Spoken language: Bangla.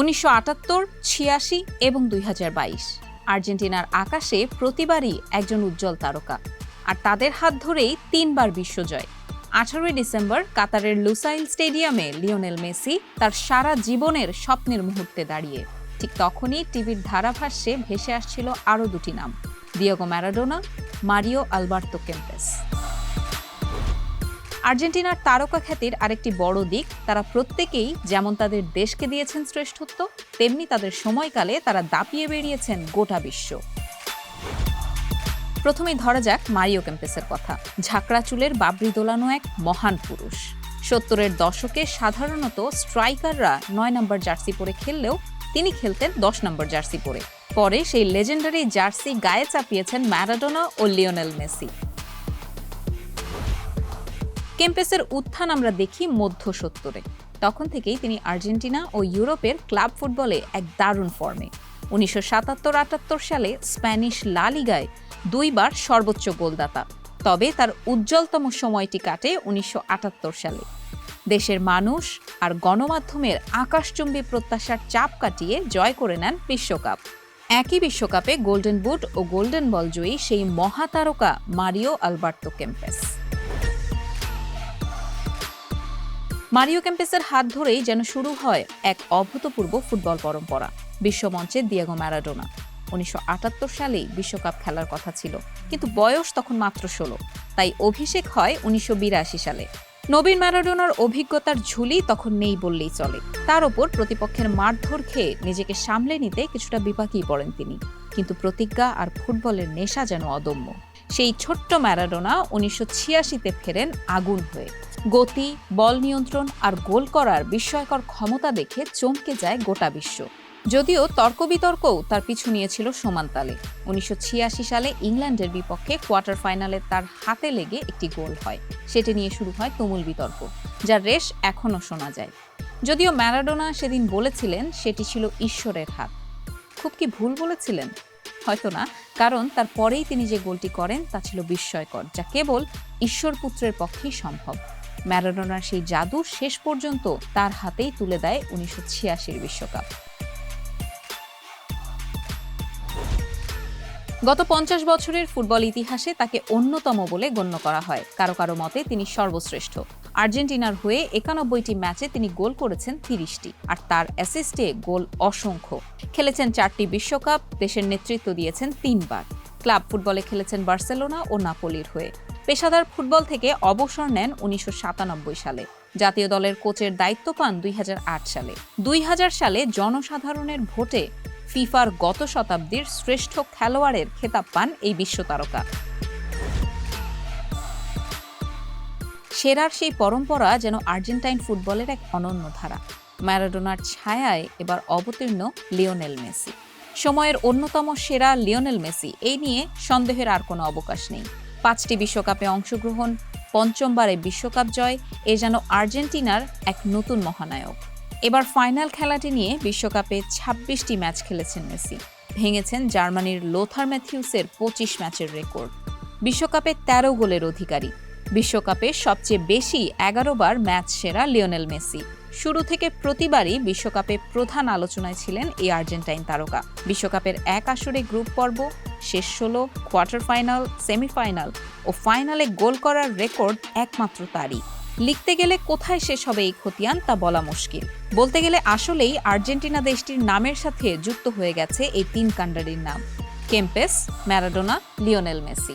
উনিশশো আটাত্তর, ছিয়াশি এবং দুই হাজার বাইশ। আর্জেন্টিনার আকাশে প্রতিবারই একজন উজ্জ্বল তারকা, আর তাদের হাত ধরেই তিনবার বিশ্বজয়। আঠারোই ডিসেম্বর কাতারের লুসাইল স্টেডিয়ামে লিওনেল মেসি তার সারা জীবনের স্বপ্নের মুহূর্তে দাঁড়িয়ে। ঠিক তখনই টিভির ধারাভাষ্যে ভেসে আসছিল আরও দুটি নাম, Diego Maradona, Mario Alberto Kempes. আর্জেন্টিনার তারকা খ্যাতির আরেকটি বড় দিক, তারা প্রত্যেকেই যেমন তাদের দেশকে দিয়েছেন শ্রেষ্ঠত্ব, তেমনি তাদের সময়কালে তারা দাপিয়ে বেরিয়েছেন গোটা বিশ্ব। প্রথমেই ধরা যাক মারিও কেম্পেসের কথা। ঝাঁকড়া চুলের বাবরি দোলানো এক মহান পুরুষ। সত্তরের দশকে সাধারণত স্ট্রাইকাররা নয় নম্বর জার্সি পরে খেললেও তিনি খেলতেন দশ নম্বর জার্সি পরে। পরে সেই লেজেন্ডারি জার্সি গায়ে চাপিয়েছেন ম্যারাডোনা ও লিওনেল মেসি। কেম্পেসের উত্থান আমরা দেখি মধ্য সত্তরে। তখন থেকেই তিনি আর্জেন্টিনা ও ইউরোপের ক্লাব ফুটবলে এক দারুণ ফর্মে। উনিশশো সাতাত্তর আটাত্তর সালে স্প্যানিশ লা লিগায় দুইবার সর্বোচ্চ গোলদাতা। তবে তার উজ্জ্বলতম সময়টি কাটে উনিশশো আটাত্তর সালে। দেশের মানুষ আর গণমাধ্যমের আকাশচুম্বী প্রত্যাশার চাপ কাটিয়ে জয় করে নেন বিশ্বকাপ। একই বিশ্বকাপে গোল্ডেন বুট ও গোল্ডেন বল জয়ী সেই মহাতারকা মারিও আলবার্তো কেম্পেস মারিও ক্যাম্পেসের হাত ধরেই যেন শুরু হয় এক অভূতপূর্ব ফুটবল পরম্পরা, বিশ্বমঞ্চে দিয়াগো ম্যারাডোনা। উনিশশো আটাত্তর সালেই বিশ্বকাপ খেলার কথা ছিল, কিন্তু বয়স তখন মাত্র ষোলো, তাই অভিষেক হয় উনিশশো বিরাশি সালে। নবীন ম্যারাডোনার অভিজ্ঞতার ঝুলি তখন নেই বললেই চলে। তার ওপর প্রতিপক্ষের মারধর খেয়ে নিজেকে সামলে নিতে কিছুটা বিপাকী পড়েন তিনি, কিন্তু প্রতিজ্ঞা আর ফুটবলের নেশা যেন অদম্য। সেই ছোট্ট ম্যারাডোনা উনিশশো ছিয়াশিতে ফেরেন আগুন হয়ে। গতি, বল নিয়ন্ত্রণ আর গোল করার বিস্ময়কর ক্ষমতা দেখে চমকে যায় গোটা বিশ্ব। যদিও তর্ক বিতর্কও তার পিছু নিয়েছিল সমান তালে। উনিশশো ছিয়াশি সালে ইংল্যান্ডের বিপক্ষে কোয়ার্টার ফাইনালে তার হাতে লেগে একটি গোল হয়। সেটি নিয়ে শুরু হয় তুমুল বিতর্ক, যার রেশ এখনও শোনা যায়। যদিও ম্যারাডোনা সেদিন বলেছিলেন সেটি ছিল ঈশ্বরের হাত। খুব কি ভুল বলেছিলেন? হয়তো না, কারণ তার পরেই তিনি যে গোলটি করেন তা ছিল বিস্ময়কর, যা কেবল ঈশ্বর পুত্রের পক্ষেই সম্ভব। ম্যারাডোনার সেই জাদু শেষ পর্যন্ত তার হাতেই তুলে দেয় উনিশশো ছিয়াশির বিশ্বকাপ। গত পঞ্চাশ বছরের ফুটবল ইতিহাসে তাকে অন্যতম বলে গণ্য করা হয়। কারও কারও মতে তিনি সর্বশ্রেষ্ঠ। আর্জেন্টিনার হয়ে একানব্বইটি ম্যাচে তিনি গোল করেছেন তিরিশটি, আর তার অ্যাসিস্টে গোল অসংখ্য। খেলেছেন চারটি বিশ্বকাপ, দেশের নেতৃত্ব দিয়েছেন তিনবার। ক্লাব ফুটবলে খেলেছেন বার্সেলোনা ও নাপোলির হয়ে। পেশাদার ফুটবল থেকে অবসর নেন উনিশশো সাতানব্বই সালে। জাতীয় দলের কোচের দায়িত্ব পান দুই হাজার আট সালে। দুই হাজার সালে জনসাধারণের ভোটে ফিফার গত শতাব্দীর শ্রেষ্ঠ খেলোয়াড়ের খেতাব পান এই বিশ্ব তারকা। সেরার সেই পরম্পরা যেন আর্জেন্টাইন ফুটবলের এক অনন্য ধারা। ম্যারাডোনার ছায়ায় এবার অবতীর্ণ লিওনেল মেসি। সময়ের অন্যতম সেরা লিওনেল মেসি, এই নিয়ে সন্দেহের আর কোনো অবকাশ নেই। পাঁচটি বিশ্বকাপে অংশগ্রহণ, পঞ্চমবারে বিশ্বকাপ জয়, এ যেন আর্জেন্টিনার এক নতুন মহানায়ক। এবার ফাইনাল খেলাটি নিয়ে বিশ্বকাপে ছাব্বিশটি ম্যাচ খেলেছেন মেসি। ভেঙেছেন জার্মানির লোথার ম্যাথিউসের পঁচিশ ম্যাচের রেকর্ড। বিশ্বকাপে ১৩ গোলের অধিকারী। বিশ্বকাপে সবচেয়ে বেশি এগারো বার ম্যাচ সেরা লিওনেল মেসি। শুরু থেকে প্রতিবারই বিশ্বকাপে প্রধান আলোচনায় ছিলেন এই আর্জেন্টাইন তারকা। বিশ্বকাপের এক আসরে গ্রুপ পর্ব, শেষ ষোলো, কোয়ার্টার ফাইনাল, সেমিফাইনাল ও ফাইনালে গোল করার রেকর্ড একমাত্র তারই। লিখতে গেলে কোথায় শেষ হবে এই খতিয়ান তা বলা মুশকিল। বলতে গেলে আসলেই আর্জেন্টিনা দেশটির নামের সাথে যুক্ত হয়ে গেছে এই তিন কাণ্ডারির নাম। Kempes, Maradona, Lionel Messi.